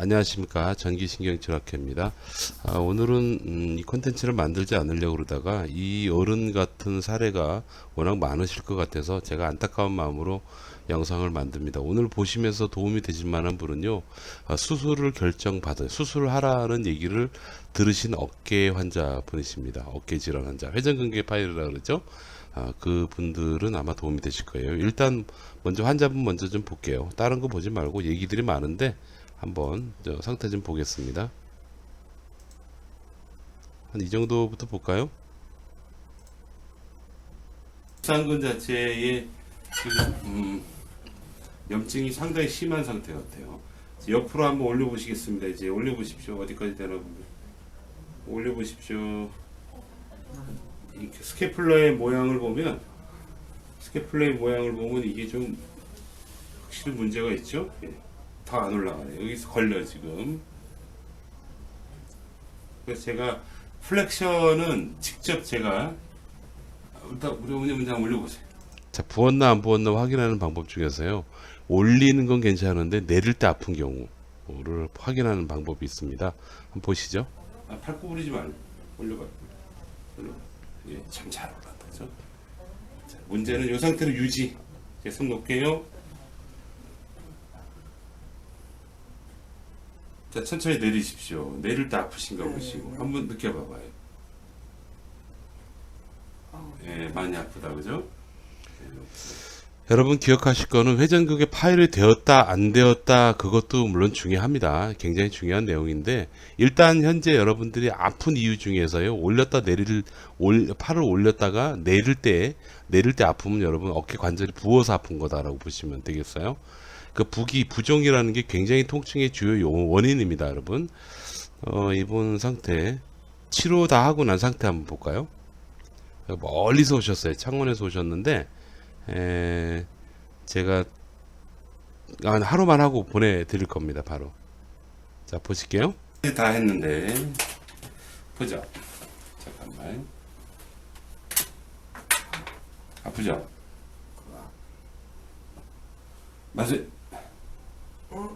안녕하십니까. 전기신경치료학회입니다. 아, 오늘은 음, 이 콘텐츠를 만들지 않으려고 그러다가 이 어른 같은 사례가 워낙 많으실 것 같아서 제가 안타까운 마음으로 영상을 만듭니다. 오늘 보시면서 도움이 되실 만한 분은요 아, 수술을 결정받은 수술을 하라는 얘기를 들으신 어깨 환자 분이십니다. 어깨 질환 환자. 회전근개 파일이라 그러죠? 아, 그 분들은 아마 도움이 되실 거예요. 일단 먼저 환자분 먼저 좀 볼게요. 다른 거 보지 말고 얘기들이 많은데 한번 저 상태 좀 보겠습니다. 한 이 정도부터 볼까요? 상근 자체에 지금 음, 염증이 상당히 심한 상태 같아요. 옆으로 한번 올려보시겠습니다. 이제 올려보십시오. 어디까지 되나 올려보십시오. 이 스케플러의 모양을 보면 스케플러의 모양을 보면 이게 좀 확실히 문제가 있죠. 예. 더안 올라가네. 여기서 걸려 지금. 그래서 제가 플렉션은 직접 제가 일단 우리 어머님 한번 올려보세요. 자 부었나 안 부었나 확인하는 방법 중에서요. 올리는 건 괜찮은데 내릴 때 아픈 경우를 확인하는 방법이 있습니다. 한번 보시죠. 아, 팔 구부리지 말고 올려봐. 올려봐. 예, 참잘 올라간다. 그죠? 자, 문제는 이 상태로 유지. 제손 놓을게요. 자, 천천히 내리십시오. 내릴 때 아프신가 네, 보시고. 네. 한번 느껴봐봐요. 어, 예, 많이 아프다, 그죠? 여러분 기억하실 거는 회전극의 파일이 되었다 안 되었다 그것도 물론 중요합니다. 굉장히 중요한 내용인데 일단 현재 여러분들이 아픈 이유 중에서요 올렸다 내릴 올, 팔을 올렸다가 내릴 때 내릴 때 아프면 여러분 어깨 관절이 부어서 아픈 거다라고 보시면 되겠어요. 그 부기 부종이라는 게 굉장히 통증의 주요 요- 원인입니다, 여러분. 어, 이분 상태 치료 다 하고 난 상태 한번 볼까요? 멀리서 오셨어요. 창원에서 오셨는데 에, 제가 한 하루만 하고 보내드릴 겁니다. 바로. 자 보실게요. 다 했는데 보자. 잠깐만. 아프죠? 맞아요. 응?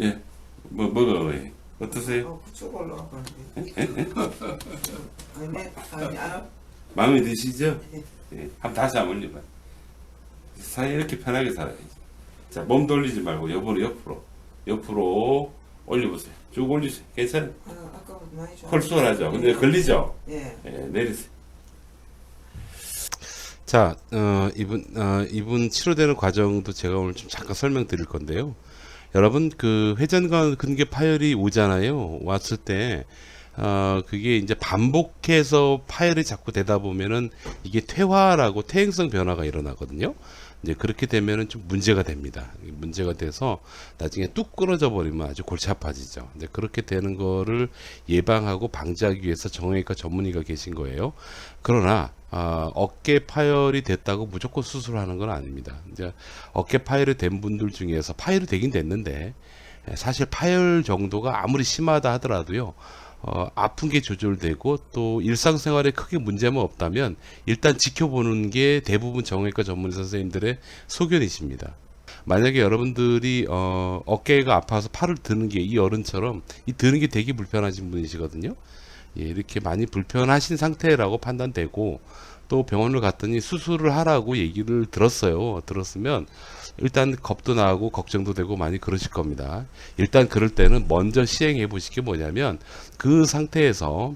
예. 뭐 뭐가 왜? 어떠세요? 어, 그쪽 올라가는데. 아니, 아니, 아, 마음에 드시죠? 네. 예. 한번 다시 한번 올려봐. 사이 이렇게 편하게 살아야지. 자, 몸 돌리지 말고 옆으로 옆으로 옆으로 올려보세요. 쭉 올리세요. 괜찮아요? 아, 아까보다 많이 좋아. 콜수월하죠. 근데 걸리죠? 예. 예, 내리세요. 자, 어, 이분, 어, 이분 치료되는 과정도 제가 오늘 좀 잠깐 설명드릴 건데요. 여러분, 그 회전근 근개 파열이 오잖아요. 왔을 때, 어, 그게 이제 반복해서 파열이 자꾸 되다 보면은 이게 퇴화라고 퇴행성 변화가 일어나거든요. 이제 그렇게 되면은 좀 문제가 됩니다. 문제가 돼서 나중에 뚝 끊어져 버리면 아주 골치 아파지죠. 이제 그렇게 되는 거를 예방하고 방지하기 위해서 정형외과 전문의가 계신 거예요. 그러나 아, 어깨 파열이 됐다고 무조건 수술하는 건 아닙니다. 이제 어깨 파열이 된 분들 중에서 파열이 되긴 됐는데 예, 사실 파열 정도가 아무리 심하다 하더라도요. 어, 아픈 게 조절되고 또 일상생활에 크게 문제만 없다면 일단 지켜보는 게 대부분 정형외과 전문 의 선생님들의 소견이십니다. 만약에 여러분들이 어, 어깨가 아파서 팔을 드는 게 이 어른처럼 이 드는 게 되게 불편하신 분이시거든요. 예, 이렇게 많이 불편하신 상태라고 판단되고 또 병원을 갔더니 수술을 하라고 얘기를 들었어요. 들었으면 일단 겁도 나고 걱정도 되고 많이 그러실 겁니다. 일단 그럴 때는 먼저 시행해 보실 게 뭐냐면 그 상태에서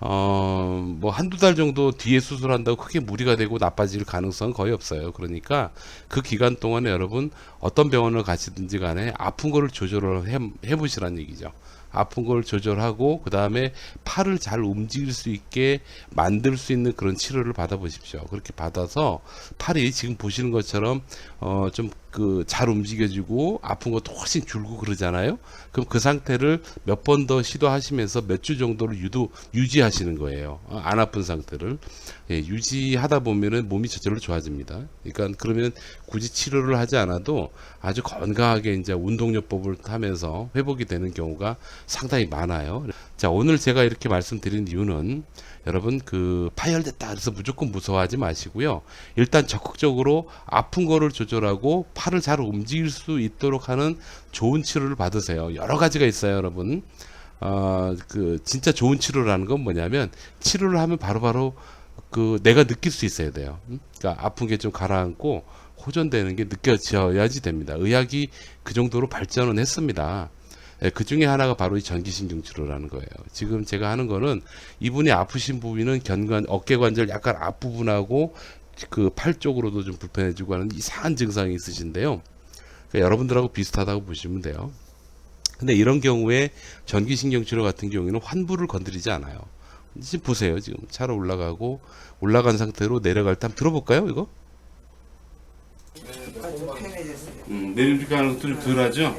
어, 뭐 한두 달 정도 뒤에 수술한다고 크게 무리가 되고 나빠질 가능성은 거의 없어요. 그러니까 그 기간 동안에 여러분 어떤 병원을 가시든지 간에 아픈 거를 조절을 해, 해보시라는 얘기죠. 아픈 걸 조절하고 그 다음에 팔을 잘 움직일 수 있게 만들 수 있는 그런 치료를 받아보십시오. 그렇게 받아서 팔이 지금 보시는 것처럼 어 좀 그 잘 움직여지고 아픈 것도 훨씬 줄고 그러잖아요. 그럼 그 상태를 몇 번 더 시도하시면서 몇 주 정도를 유도 유지하시는 거예요. 어, 안 아픈 상태를 예, 유지하다 보면은 몸이 저절로 좋아집니다. 그러니까 그러면 굳이 치료를 하지 않아도 아주 건강하게 이제 운동요법을 하면서 회복이 되는 경우가 상당히 많아요. 자, 오늘 제가 이렇게 말씀드린 이유는 여러분 그 파열됐다 그래서 무조건 무서워하지 마시고요. 일단 적극적으로 아픈 거를 조절하고 팔을 잘 움직일 수 있도록 하는 좋은 치료를 받으세요. 여러 가지가 있어요, 여러분. 어, 그 진짜 좋은 치료라는 건 뭐냐면 치료를 하면 바로바로 그 내가 느낄 수 있어야 돼요. 음? 그러니까 아픈 게 좀 가라앉고 호전되는 게 느껴져야지 됩니다. 의학이 그 정도로 발전은 했습니다. 예, 그 중에 하나가 바로 이 전기신경 치료라는 거예요. 지금 제가 하는 거는 이분이 아프신 부위는 견관, 어깨 관절 약간 앞부분하고 그 팔 쪽으로도 좀 불편해지고 하는 이상한 증상이 있으신데요. 그러니까 여러분들하고 비슷하다고 보시면 돼요. 근데 이런 경우에 전기신경 치료 같은 경우에는 환부를 건드리지 않아요. 지금 보세요. 지금 차로 올라가고 올라간 상태로 내려갈 때 한번 들어볼까요? 이거? 음, 내리니까 좀 덜하죠?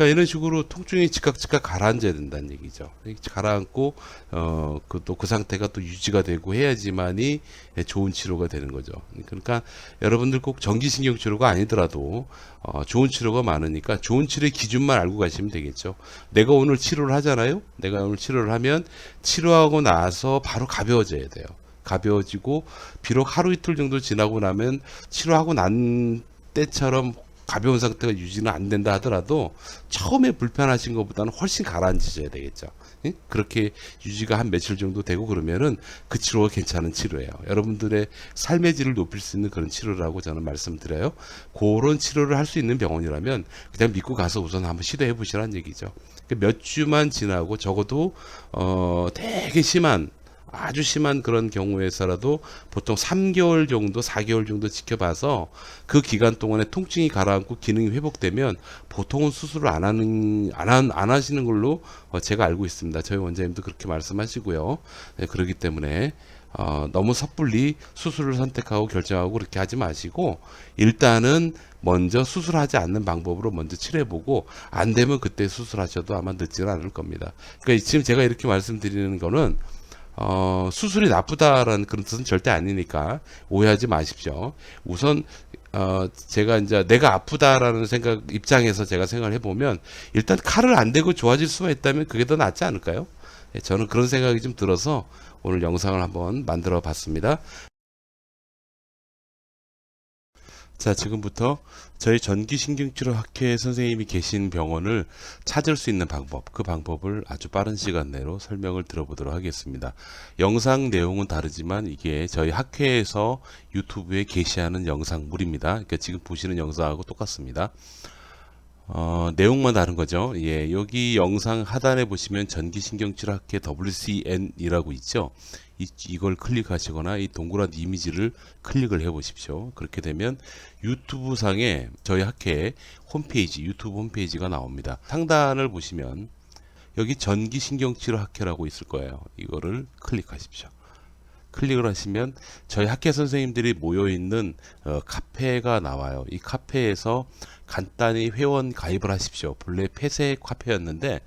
예. 그러니까 이런 식으로 통증이 즉각 즉각 가라앉아야 된다는 얘기죠. 가라앉고 어 그 또그 상태가 또 유지가 되고 해야지만이 좋은 치료가 되는 거죠. 그러니까 여러분들 꼭 전기신경 치료가 아니더라도 어 좋은 치료가 많으니까 좋은 치료의 기준만 알고 가시면 되겠죠. 내가 오늘 치료를 하잖아요. 내가 오늘 치료를 하면 치료하고 나서 바로 가벼워져야 돼요. 가벼워지고 비록 하루 이틀 정도 지나고 나면 치료하고 난 때처럼 가벼운 상태가 유지는 안 된다 하더라도 처음에 불편하신 것보다는 훨씬 가라앉으셔야 되겠죠. 예? 그렇게 유지가 한 며칠 정도 되고 그러면은 그 치료가 괜찮은 치료예요. 여러분들의 삶의 질을 높일 수 있는 그런 치료라고 저는 말씀드려요. 그런 치료를 할 수 있는 병원이라면 그냥 믿고 가서 우선 한번 시도해 보시라는 얘기죠. 그몇 주만 지나고 적어도 어 되게 심한 아주 심한 그런 경우에서라도 보통 3개월 정도, 4개월 정도 지켜봐서 그 기간 동안에 통증이 가라앉고 기능이 회복되면 보통은 수술을 안 하는 안, 한- 안 하시는 걸로 어, 제가 알고 있습니다. 저희 원장님도 그렇게 말씀하시고요. 네, 그렇기 때문에 어, 너무 섣불리 수술을 선택하고 결정하고 그렇게 하지 마시고 일단은 먼저 수술하지 않는 방법으로 먼저 치료해보고 안 되면 그때 수술하셔도 아마 늦지는 않을 겁니다. 그러니까 지금 제가 이렇게 말씀드리는 거는 어, 수술이 나쁘다라는 그런 뜻은 절대 아니니까 오해하지 마십시오. 우선 어, 제가 이제 내가 아프다라는 생각 입장에서 제가 생각을 해보면 일단 칼을 안 대고 좋아질 수가 있다면 그게 더 낫지 않을까요? 예, 저는 그런 생각이 좀 들어서 오늘 영상을 한번 만들어 봤습니다. 자, 지금부터 저희 전기신경치료 학회 선생님이 계신 병원을 찾을 수 있는 방법, 그 방법을 아주 빠른 시간 내로 설명을 들어보도록 하겠습니다. 영상 내용은 다르지만 이게 저희 학회에서 유튜브에 게시하는 영상물입니다. 그러니까 지금 보시는 영상하고 똑같습니다. 어, 내용만 다른 거죠. 예, 여기 영상 하단에 보시면 전기신경치료학회 WCN이라고 있죠. 이, 이걸 클릭하시거나 이 동그란 이미지를 클릭을 해 보십시오. 그렇게 되면 유튜브 상에 저희 학회 홈페이지, 유튜브 홈페이지가 나옵니다. 상단을 보시면 여기 전기신경치료 학회라고 있을 거예요. 이거를 클릭하십시오. 클릭을 하시면 저희 학회 선생님들이 모여 있는 어, 카페가 나와요. 이 카페에서 간단히 회원 가입을 하십시오. 본래 폐쇄 카페였는데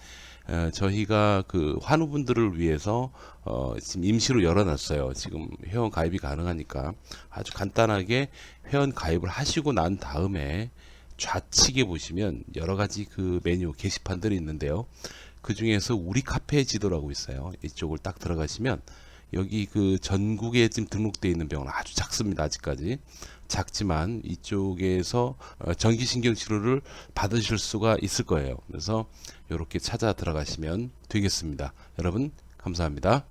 어, 저희가 그 환우분들을 위해서 어, 지금 임시로 열어놨어요. 지금 회원 가입이 가능하니까 아주 간단하게 회원 가입을 하시고 난 다음에 좌측에 보시면 여러 가지 그 메뉴 게시판들이 있는데요. 그 중에서 우리 카페 지도라고 있어요. 이쪽을 딱 들어가시면 여기 그 전국에 지금 등록되어 있는 병원 아주 작습니다. 아직까지 작지만 이쪽에서 어, 전기신경 치료를 받으실 수가 있을 거예요. 그래서 이렇게 찾아 들어가시면 되겠습니다. 여러분 감사합니다.